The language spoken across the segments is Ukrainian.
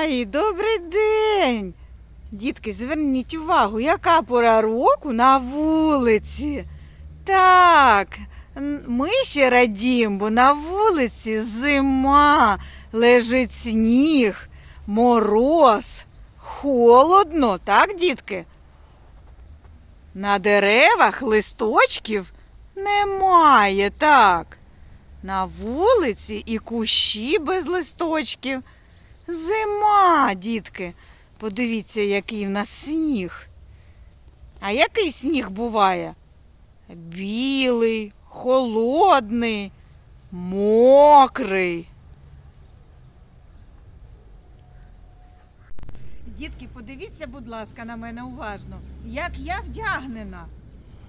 Ой, добрий день! Дітки, зверніть увагу, яка пора року на вулиці. Так, ми ще радіємо, бо на вулиці зима, лежить сніг, мороз, холодно, так, дітки? На деревах листочків немає, так. На вулиці і кущі без листочків. Зима, дітки. Подивіться, який в нас сніг. А який сніг буває? Білий, холодний, мокрий. Дітки, подивіться, будь ласка, на мене уважно, як я вдягнена.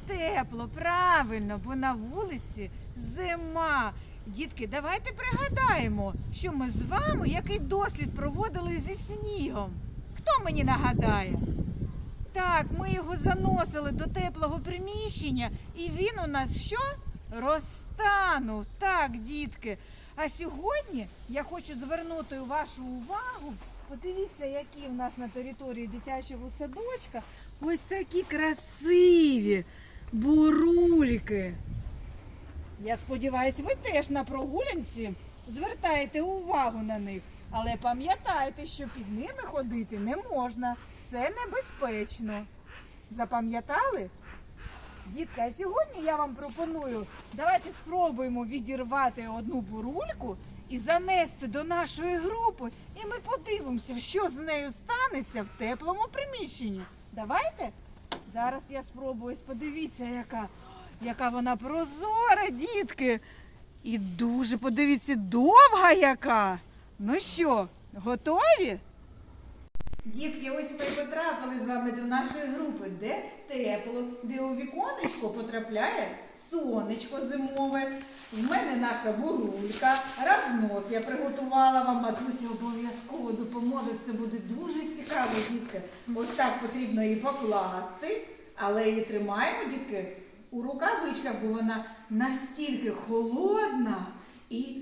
Тепло, правильно, бо на вулиці зима. Дітки, давайте пригадаємо, що ми з вами який дослід проводили зі снігом. Хто мені нагадає? Так, ми його заносили до теплого приміщення, і він у нас що? Розтанув. Так, дітки. А сьогодні я хочу звернути вашу увагу. Подивіться, які в нас на території дитячого садочка ось такі красиві бурульки. Я сподіваюся, ви теж на прогулянці звертаєте увагу на них. Але пам'ятайте, що під ними ходити не можна. Це небезпечно. Запам'ятали? Дітка, а сьогодні я вам пропоную, давайте спробуємо відірвати одну бурульку і занести до нашої групи. І ми подивимося, що з нею станеться в теплому приміщенні. Давайте? Зараз я спробую. Подивіться, яка, яка вона прозора, дітки. І дуже подивіться, довга яка. Ну що, готові? Дітки, ось ми потрапили з вами до нашої групи, де тепло, де у віконечко потрапляє сонечко зимове. У мене наша бурулька, рознос я приготувала вам, матуся обов'язково допоможе. Це буде дуже цікаво, дітки. Ось так потрібно її покласти, але її тримаємо, дітки, у рукавичках, бо вона настільки холодна і,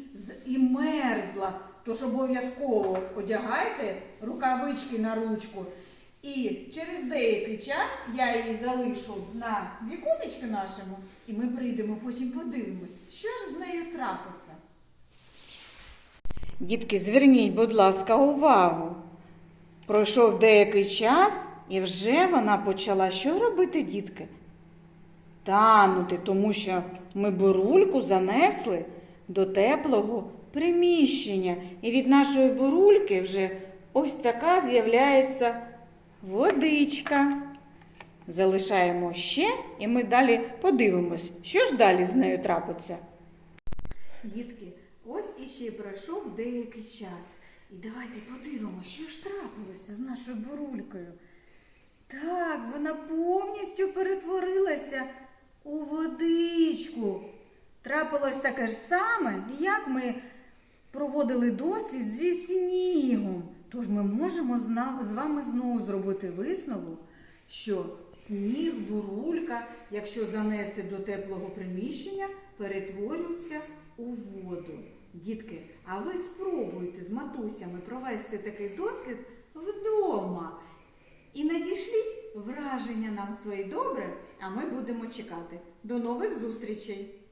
і мерзла. Тож обов'язково одягайте рукавички на ручку. І через деякий час я її залишу на віконечки нашому, і ми прийдемо, потім подивимось, що ж з нею трапиться. Дітки, зверніть, будь ласка, увагу. Пройшов деякий час, і вже вона почала що робити, дітки? Танути, тому що ми бурульку занесли до теплого приміщення. І від нашої бурульки вже ось така з'являється водичка. Залишаємо ще, і ми далі подивимось, що ж далі з нею трапиться. Дітки, ось іще пройшов деякий час. І давайте подивимося, що ж трапилося з нашою бурулькою. Так, вона повністю перетворилася у водичку. Трапилось таке ж саме, як ми проводили дослід зі снігом. Тож ми можемо з вами знову зробити висновок, що сніг, бурулька, якщо занести до теплого приміщення, перетворюється у воду. Дітки, а ви спробуйте з матусями провести такий дослід вдома. І надішліть враження нам свої добре, а ми будемо чекати. До нових зустрічей!